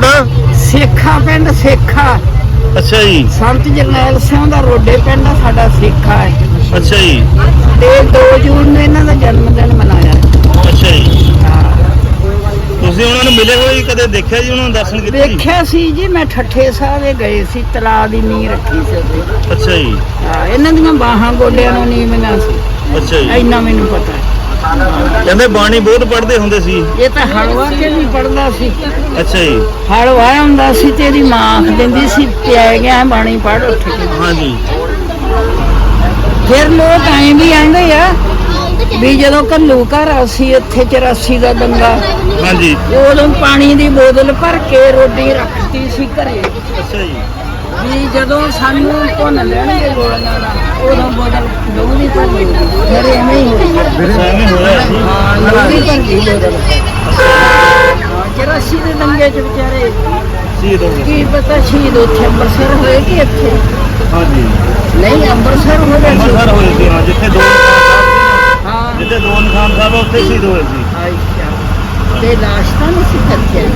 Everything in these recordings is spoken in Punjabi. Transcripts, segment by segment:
ਤੁਹਾਡਾ? ਸੇਖਾ ਪਿੰਡ ਸੇਖਾ। ਅੱਛਾ ਜੀ। ਸੰਤ ਜਰਨੈਲ ਸਿੰਘ ਦਾ ਰੋਡੇ ਪਿੰਡ ਆ ਸਾਡਾ ਸੇਖਾ ਹੈ। ਅੱਛਾ ਜੀ। ਤੇ 2 ਜੂਨ ਨੂੰ ਇਹਨਾਂ ਦਾ ਜਨਮ ਦਿਨ ਮਨਾਇਆ। ਅੱਛਾ ਜੀ। ਤੁਸੀਂ ਉਹਨਾਂ ਨੂੰ ਮਿਲੇ ਹੋਏ ਕਦੇ ਦੇਖਿਆ ਜੀ ਉਹਨਾਂ ਨੂੰ ਦਰਸ਼ਨ ਕੀਤੇ ਜੀ? ਵੇਖਿਆ ਸੀ ਜੀ ਮੈਂ ਠੱਠੇ ਸਾਹਿਬੇ ਗਏ ਸੀ ਤਲਾਅ ਦੀ ਨੀਂਹ ਰੱਖੀ ਸੀ ਉੱਥੇ ਅੱਛਾ ਜੀ। ਹਾਂ, ਇਹਨਾਂ ਦੀਆਂ ਬਾਹਾਂ ਗੋਡਿਆਂ ਨੂੰ ਨੀਵੀਆਂ ਸੀ। ਅੱਛਾ ਜੀ। ਇੰਨਾ ਮੈਨੂੰ ਪਤਾ ਹੈ। ਕਹਿੰਦੇ ਬਾਣੀ ਬਹੁਤ ਪੜ੍ਹਦੇ ਹੁੰਦੇ ਸੀ। ਇਹ ਤਾਂ ਹਲਵਾ ਕੇ ਵੀ ਪੜਦਾ ਸੀ। ਅੱਛਾ ਜੀ। ਹਲਵਾ ਹੁੰਦਾ ਸੀ ਤੇ ਇਹਦੀ ਮਾਂ ਆਖ ਦਿੰਦੀ ਸੀ ਪਿਆ ਗਿਆ ਬਾਣੀ ਪੜ ਉੱਠ ਕੇ। ਹਾਂਜੀ ਫਿਰ ਲੋਕ ਐਂ ਵੀ ਆਂਦੇ ਆ ਵੀ ਜਦੋਂ ਕੱਲੂ ਘਰ ਅਸੀਂ ਇੱਥੇ 84 ਦਾ ਦੰਗਾ। ਹਾਂਜੀ ਉਦੋਂ ਪਾਣੀ ਦੀ ਬੋਤਲ ਭਰ ਕੇ ਰੋਟੀ ਰੱਖਤੀ ਸੀ ਘਰੇ। ਅੱਛਾ ਜੀ। ਵੀ ਜਦੋਂ ਸਾਨੂੰ ਭੁੰਨ ਲੈਣਗੇ ਗੋਲੀਆਂ ਨਾਲ ਉਦੋਂ ਬੋਤਲ ਡੋਲੀ ਲਈ ਫਿਰ ਐਵੇਂ ਹੀ ਹੋਇਆ ਐਵੇਂ ਹੋਇਆ ਹਾਂ ਭਰ ਗਈ ਬੋਤਲ ਚਰਾਸੀ ਦੇ ਦੰਗੇ ਚ ਵਿਚਾਰੇ ਸ਼ਹੀਦ ਹੋ ਗਏ ਕੀ ਪਤਾ ਸ਼ਹੀਦ ਉੱਥੇ ਅੰਮ੍ਰਿਤਸਰ ਹੋਏ ਕਿ ਇੱਥੇ? ਹਾਂਜੀ। ਨਹੀਂ ਅੰਮ੍ਰਿਤਸਰ ਹੋ ਗਏ ਸੀ ਅੰਮ੍ਰਿਤਸਰ ਹੋਏ ਸੀ ਹਾਂ ਜਿੱਥੇ ਦੋ ਹਾਂ। ਜਿੱਥੇ ਦੋ ਨਿਸ਼ਾਨ ਸਾਹਿਬ ਉੱਥੇ ਸ਼ਹੀਦ ਹੋਏ ਸੀ ਅੱਛਾ ਤੇ ਲਾਸ਼ ਤਾਂ ਨਹੀਂ ਸੀ ਕੱਚੇ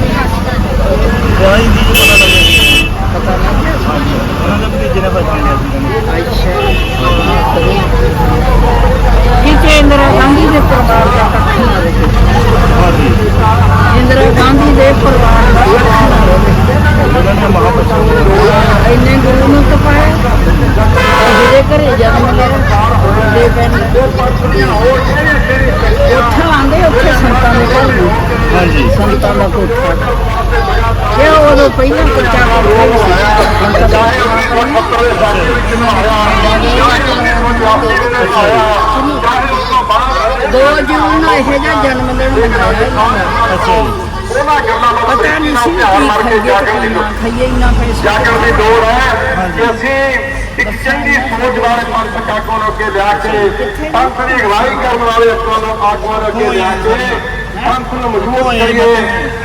ਦਵਾਈ ਦੀ ਪਤਾ ਲੱਗਿਆ ਪਤਾ ਹਾਂਜੀ। ਉਹਨਾਂ ਦੇ ਭਤੀਜੇ ਨੇ ਪਛਾਣਿਆ ਸੀ। ਅੱਛਾ ਕਿਤੇ ਇੰਦਰਾ ਗਾਂਧੀ ਦੇ ਪਰਿਵਾਰ ਦਾ ਇਕੱਠ ਨਾ ਰਹੇ ਹਾਂਜੀ ਇੰਦਰਾ ਗਾਂਧੀ ਦੇ ਪਰਿਵਾਰ ਦਾ ਇਕੱਠ ਨਾ ਰਹੇ ਉਹਨਾਂ ਨੇ ਮਹਾਪੁਰਸ਼ ਇੰਨੇ ਗੁਰੂ ਨੂੰ ਤਪਾਇਆ ਜਿਹਦੇ ਘਰੇ ਜਨਮ ਲਿਆ ਦੇ ਪੈਣ ਉੱਥੇ ਆਂਦੇ ਉੱਥੇ ਸੰਤਾਂ ਦੇ ਘਰ ਨੂੰ ਹਾਂਜੀ ਸੰਤਾਂ ਦਾ ਕੋਠਾ ਇਹ ਉਦੋਂ ਪਹਿਲਾਂ ਕੱਚਾ ਕੋਠਾ ਹੀ ਸੀ ਸੰਤਾਂ ਦਾ ਦੋ ਜੂਨ ਨੂੰ ਇਹੋ ਜਿਹਾ ਜਨਮ ਦਿਨ ਮਨਾਇਆ ਇਹਨਾਂ ਦਾ। ਅੱਛਾ ਜੀ। ਪਤਾ ਨਹੀਂ ਸੀ ਕੀ ਖਾਈਏ ਤੇ ਕੀ ਨਾ ਖਾਈਏ ਇੰਨਾ ਪੈਸਾ ਜਾਗਣ ਦੀ ਲੋੜ ਹੈ ਕਿ ਅਸੀਂ ਇੱਕ ਚੰਗੀ ਸੋਚ ਵਾਲੇ ਪੰਥ ਆਗੂਆਂ ਨੂੰ ਅੱਗੇ ਲਿਆ ਕੇ ਪੰਥ ਦੀ ਅਗਵਾਈ ਕਰਨ ਵਾਲੇ ਆਗੂਆਂ ਨੂੰ ਆਗੂਆਂ ਨੂੰ ਅੱਗੇ ਲਿਆ ਕੇ ਪੰਥ ਨੂੰ ਮਜ਼ਬੂਤ ਕਰੀਏ।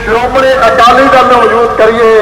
ਸ਼੍ਰੋਮਣੀ ਅਕਾਲੀ ਦਲ ਨੂੰ ਮਜ਼ਬੂਤ ਕਰੀਏ।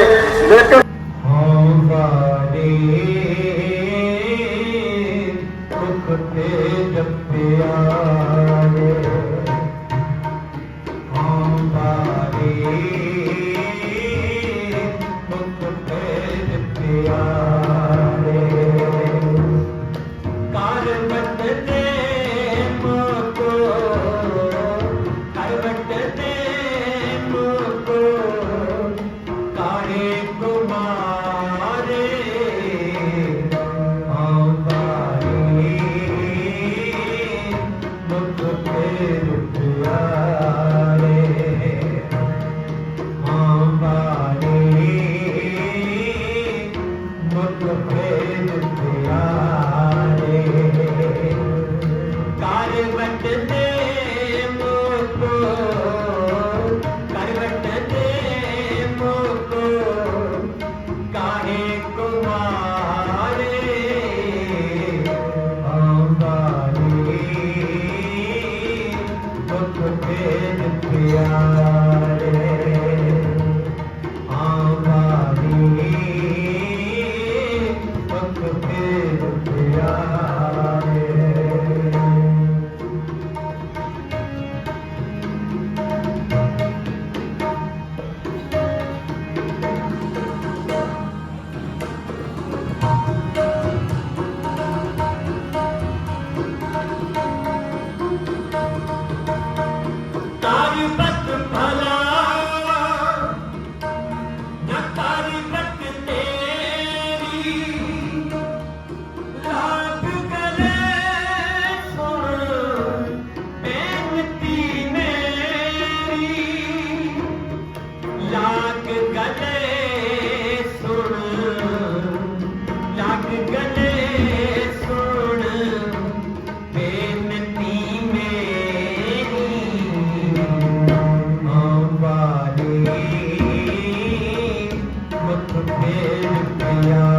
ਕਰ ਵਟਦੇ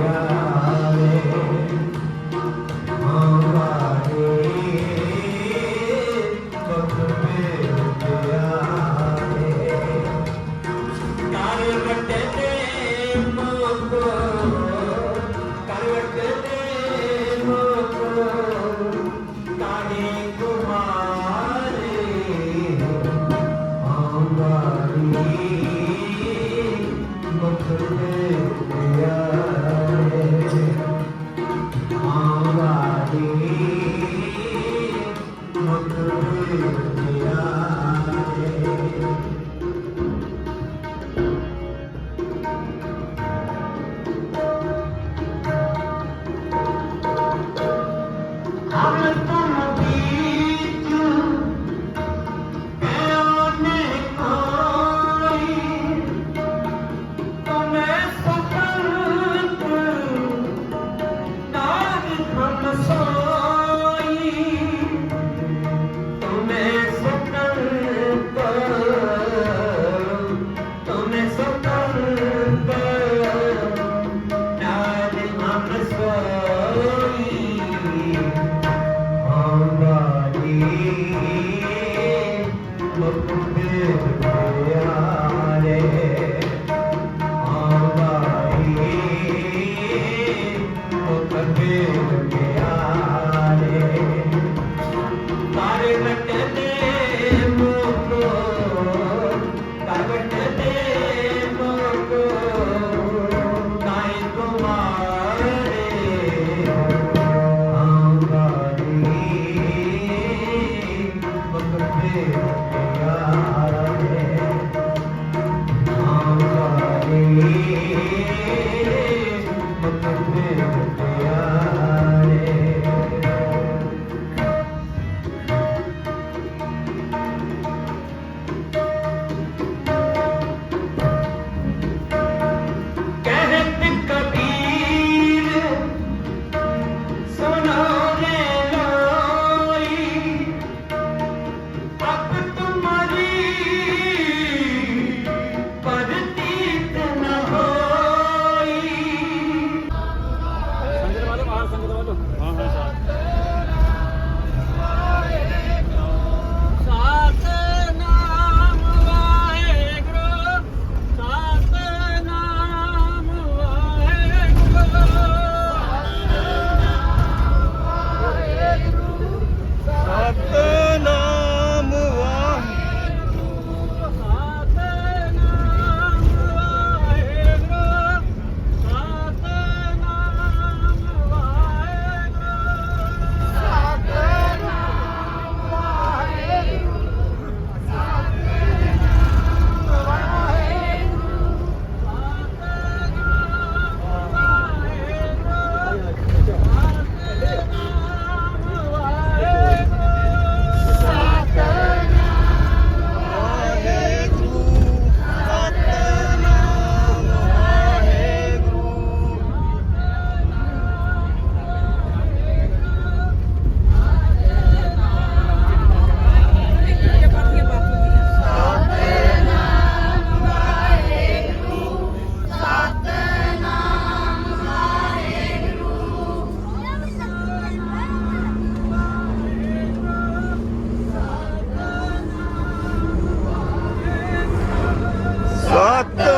Yeah. った。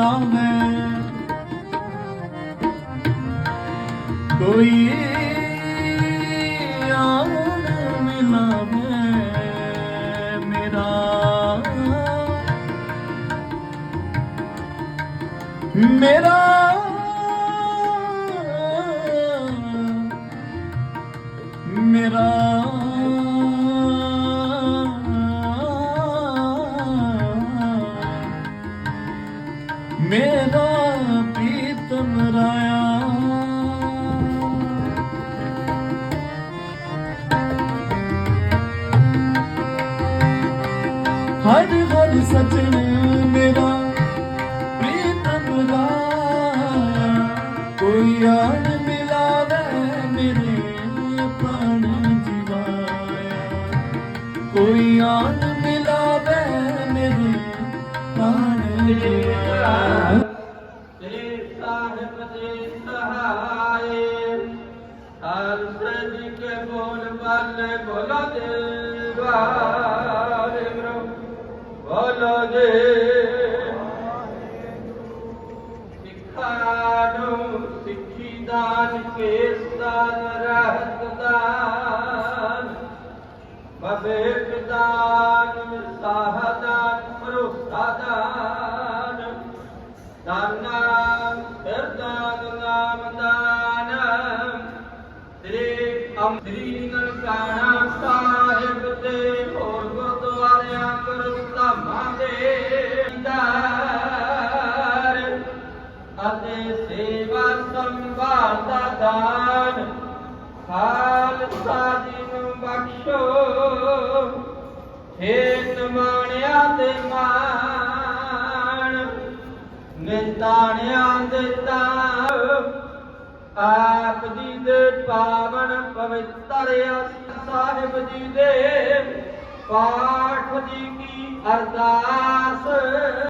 ਨਾਮੈ ਕੋਈ ਆਨ ਮਿਲਾਵੇ ਮੇਰਾ। ਮੇਰਾ ਮੇਰਾ ਪ੍ਰੀਤਮ ਰਾਇਆ। ਹਰ ਹਰ ਸਜਣ ਮੇਰਾ ਪ੍ਰੀਤਮ ਰਾਇਆ। ਕੋਈ ਆਨ ਮਿਲਾਵੇ ਮੇਰੇ ਪ੍ਰਾਣ ਜੀਵਾਇਆ। ਕੋਈ ਆਨ ਪ੍ਰਾਣ ਜੀਵਾਇਆ ਤੇਰੇ ਸਾਹਿਬ ਸੇਵਾ ਸੰਭਾਲ ਦਾ ਦਾਨ। ਖਾਲਸਾ ਜੀ ਨੂੰ ਬਖਸ਼ੋ। ਹੇ ਨਮਾਣਿਆ ਤੇ ਮਾਣ। ਨਿਤਾਣਿਆਂ ਦੇ ਤਾਂ ਆਪ ਜੀ ਦੇ ਪਾਵਨ ਪਵਿੱਤਰ ਸਾਹਿਬ ਜੀ ਦੇ। ਪਾਠ ਜੀ ਕੀ ਅਰਦਾਸ।